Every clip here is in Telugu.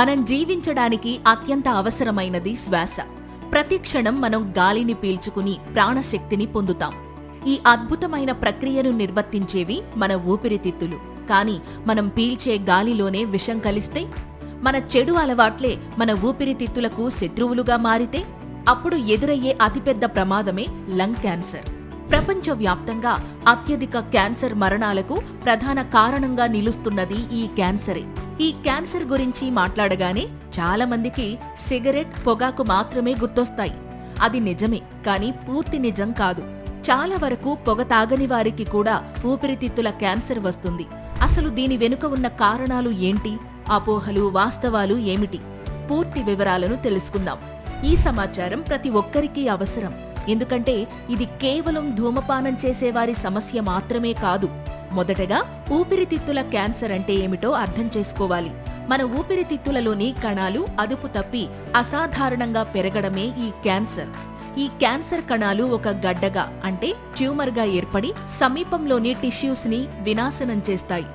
మనం జీవించడానికి అత్యంత అవసరమైనది శ్వాస. ప్రతి క్షణం మనం గాలిని పీల్చుకుని ప్రాణశక్తిని పొందుతాం. ఈ అద్భుతమైన ప్రక్రియను నిర్వర్తించేవి మన ఊపిరితిత్తులు. కానీ మనం పీల్చే గాలిలోనే విషం కలిస్తే? మన చెడు అలవాట్లే మన ఊపిరితిత్తులకు శత్రువులుగా మారితే? అప్పుడు ఎదురయ్యే అతిపెద్ద ప్రమాదమే లంగ్ క్యాన్సర్. ప్రపంచవ్యాప్తంగా అత్యధిక క్యాన్సర్ మరణాలకు ప్రధాన కారణంగా నిలుస్తున్నది ఈ క్యాన్సరే. ఈ క్యాన్సర్ గురించి మాట్లాడగానే చాలా మందికి సిగరెట్ పొగాకు మాత్రమే గుర్తొస్తాయి. అది నిజమే కానీ పూర్తి నిజం కాదు. చాలా వరకు పొగ తాగని వారికి కూడా ఊపిరితిత్తుల క్యాన్సర్ వస్తుంది. అసలు దీని వెనుక ఉన్న కారణాలు ఏంటి? అపోహలు వాస్తవాలు ఏమిటి? పూర్తి వివరాలను తెలుసుకుందాం. ఈ సమాచారం ప్రతి ఒక్కరికీ అవసరం. ఎందుకంటే ఇది కేవలం ధూమపానం చేసేవారి సమస్య మాత్రమే కాదు. మొదటగా ఊపిరితిత్తుల క్యాన్సర్ అంటే ఏమిటో అర్థం చేసుకోవాలి. మన ఊపిరితిత్తులలోని కణాలు అదుపు తప్పి అసాధారణంగా పెరగడమే ఈ క్యాన్సర్. ఈ క్యాన్సర్ కణాలు ఒక గడ్డగా అంటే ట్యూమర్గా ఏర్పడి సమీపంలోని టిష్యూస్ని వినాశనం చేస్తాయి.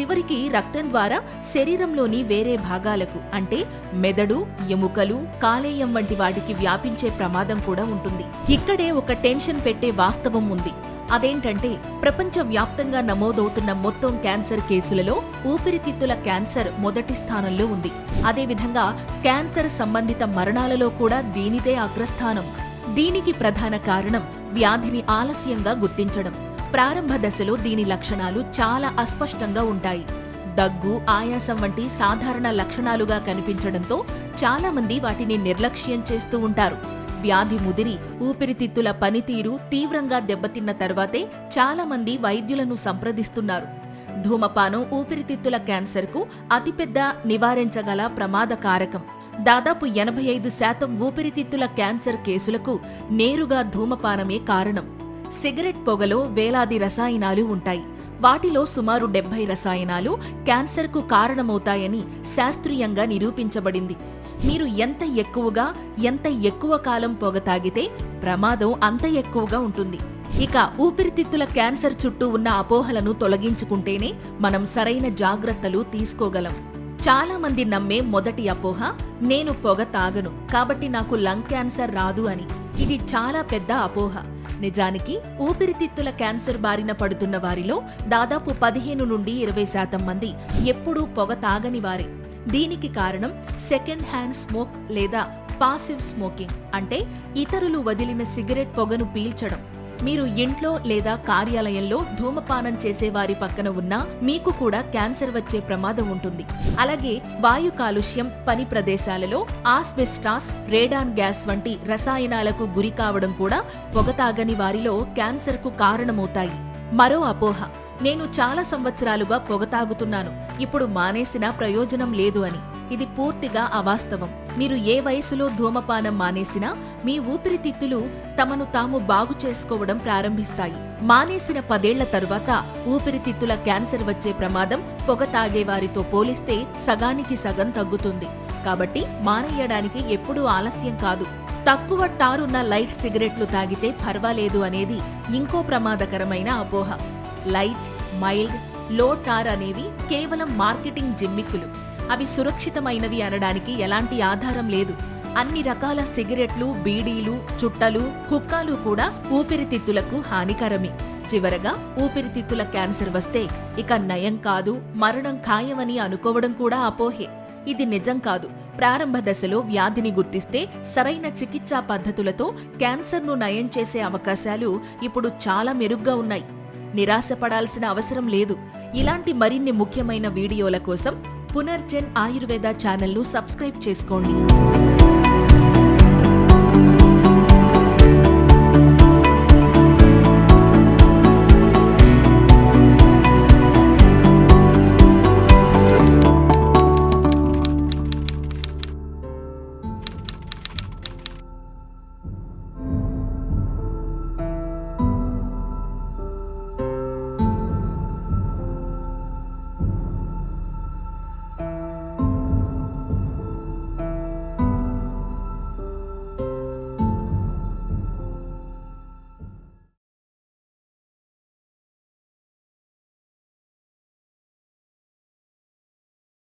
చివరికి రక్తం ద్వారా శరీరంలోని వేరే భాగాలకు అంటే మెదడు ఎముకలు కాలేయం వంటి వాటికి వ్యాపించే ప్రమాదం కూడా ఉంటుంది. ఇక్కడే ఒక టెన్షన్ పెట్టే వాస్తవం ఉంది. అదేంటంటే ప్రపంచ వ్యాప్తంగా నమోదవుతున్న మొత్తం క్యాన్సర్ కేసులలో ఊపిరితిత్తుల క్యాన్సర్ మొదటి స్థానంలో ఉంది. అదేవిధంగా క్యాన్సర్ సంబంధిత మరణాలలో కూడా దీనిదే అగ్రస్థానం. దీనికి ప్రధాన కారణం వ్యాధిని ఆలస్యంగా గుర్తించడం. ప్రారంభ దశలో దీని లక్షణాలు చాలా అస్పష్టంగా ఉంటాయి. దగ్గు ఆయాసం వంటి సాధారణ లక్షణాలుగా కనిపించడంతో చాలామంది వాటిని నిర్లక్ష్యం చేస్తూ ఉంటారు. వ్యాధి ముదిరి ఊపిరితిత్తుల పనితీరు తీవ్రంగా దెబ్బతిన్న తర్వాతే చాలామంది వైద్యులను సంప్రదిస్తున్నారు. ధూమపానం ఊపిరితిత్తుల క్యాన్సర్కు అతిపెద్ద నివారించగల ప్రమాద కారకం దాదాపు ఎనభై ఐదు శాతం ఊపిరితిత్తుల క్యాన్సర్ కేసులకు నేరుగా ధూమపానమే కారణం. సిగరెట్ పొగలో వేలాది రసాయనాలు ఉంటాయి. వాటిలో సుమారు డెబ్బై రసాయనాలు క్యాన్సర్కు కారణమవుతాయని శాస్త్రీయంగా నిరూపించబడింది. మీరు ఎంత ఎక్కువగా ఎంత ఎక్కువ కాలం పొగ తాగితే ప్రమాదం అంత ఎక్కువగా ఉంటుంది. ఇక ఊపిరితిత్తుల క్యాన్సర్ చుట్టూ ఉన్న అపోహలను తొలగించుకుంటేనే మనం సరైన జాగ్రత్తలు తీసుకోగలం. చాలా మంది నమ్మే మొదటి అపోహ నేను పొగ తాగను కాబట్టి నాకు లంగ్ క్యాన్సర్ రాదు అని. ఇది చాలా పెద్ద అపోహ. నిజానికి ఊపిరితిత్తుల క్యాన్సర్ బారిన పడుతున్న వారిలో దాదాపు పదిహేను నుండి ఇరవై శాతం మంది ఎప్పుడూ పొగ తాగని వారే. దీనికి కారణం సెకండ్ హ్యాండ్ స్మోక్ లేదా పాసివ్ స్మోకింగ్ అంటే ఇతరులు వదిలిన సిగరెట్ పొగను పీల్చడం. మీరు ఇంట్లో లేదా కార్యాలయంలో ధూమపానం చేసే వారి పక్కన ఉన్నా మీకు కూడా క్యాన్సర్ వచ్చే ప్రమాదం ఉంటుంది. అలాగే వాయు కాలుష్యం పని ప్రదేశాలలో ఆస్బెస్టాస్ రేడాన్ గ్యాస్ వంటి రసాయనాలకు గురి కావడం కూడా పొగ తాగని వారిలో క్యాన్సర్కు కారణమవుతాయి. మరో అపోహ నేను చాలా సంవత్సరాలుగా పొగ తాగుతున్నాను ఇప్పుడు మానేసినా ప్రయోజనం లేదు అని. ఇది పూర్తిగా అవాస్తవం. మీరు ఏ వయసులో ధూమపానం మానేసినా మీ ఊపిరితిత్తులు తమను తాము బాగు చేసుకోవడం ప్రారంభిస్తాయి. మానేసిన పదేళ్ళ తరువాత ఊపిరితిత్తుల క్యాన్సర్ వచ్చే ప్రమాదం పొగ తాగేవారితో పోలిస్తే సగానికి సగం తగ్గుతుంది. కాబట్టి మానేయడానికి ఎప్పుడూ ఆలస్యం కాదు. తక్కువ టారున్న లైట్ సిగరెట్లు తాగితే పర్వాలేదు అనేది ఇంకో ప్రమాదకరమైన అపోహ. లైట్ మైల్డ్లో టార్ అనేవి కేవలం మార్కెటింగ్ జిమ్మిక్కులు. అవి సురక్షితమైనవి అనడానికి ఎలాంటి ఆధారం లేదు. అన్ని రకాల సిగరెట్లు బీడీలు చుట్టలు హుక్కాలు కూడా ఊపిరితిత్తులకు హానికరమే. చివరగా ఊపిరితిత్తుల క్యాన్సర్ వస్తే ఇక నయం కాదు మరణం ఖాయమని అనుకోవడం కూడా అపోహే. ఇది నిజం కాదు. ప్రారంభ దశలో వ్యాధిని గుర్తిస్తే సరైన చికిత్సా పద్ధతులతో క్యాన్సర్ను నయం చేసే అవకాశాలు ఇప్పుడు చాలా మెరుగ్గా ఉన్నాయి. నిరాశపడాల్సిన అవసరం లేదు. ఇలాంటి మరిన్ని ముఖ్యమైన వీడియోల కోసం పునర్జన్ ఆయుర్వేద ఛానల్ను సబ్స్క్రైబ్ చేసుకోండి.